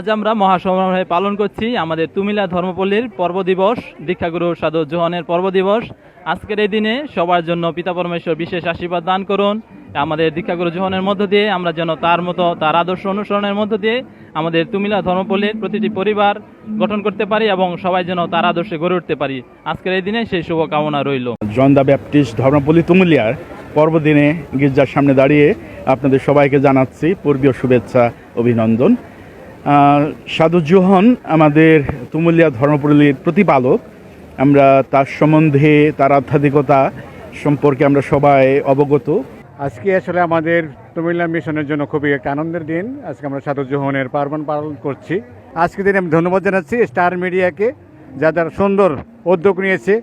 আজ আমরা মহাসমারোহে পালন করছি আমাদের তুমিলা ধর্মপল্লীর পর্ব দিবস, দীক্ষাগুরু সাধু জোহনের পর্ব দিবস। আজকের এই দিনে সবার জন্য পিতা পরমেশ্বর বিশেষ আশীর্বাদ দান করুন। আমাদের দীক্ষাগুরু জোহনের মধ্য দিয়ে আমরা যেন তার মতো, তার আদর্শ অনুসরণের মধ্য দিয়ে আমাদের তুমিলা ধর্মপল্লীর প্রতিটি পরিবার গঠন করতে পারি এবং সবাই যেন তার আদর্শে গড়ে উঠতে পারি। আজকের এই দিনে সেই শুভকামনা রইল। জন দ্য ব্যাপটিস্ট ধর্মপল্লী তুমুলিয়ার পর্বদিনে গির্জার সামনে দাঁড়িয়ে আপনাদের সবাইকে জানাচ্ছি পূর্বীয় শুভেচ্ছা, অভিনন্দন। সাধু জোহন আমাদের তুমুলিয়া ধর্মপল্লীর প্রতিপালক। আমরা তার সম্বন্ধে, তার আধ্যাত্মিকতা সম্পর্কে আমরা সবাই অবগত। আজকে আসলে আমাদের তুমিল্লা মিশনের জন্য খুবই একটা আনন্দের দিন। আজকে আমরা সাধু জোহনের পার্বণ পালন করছি। আজকে দিনে আমি ধন্যবাদ জানাচ্ছি স্টার মিডিয়াকে যাদের সুন্দর উদ্যোগ নিয়েছে।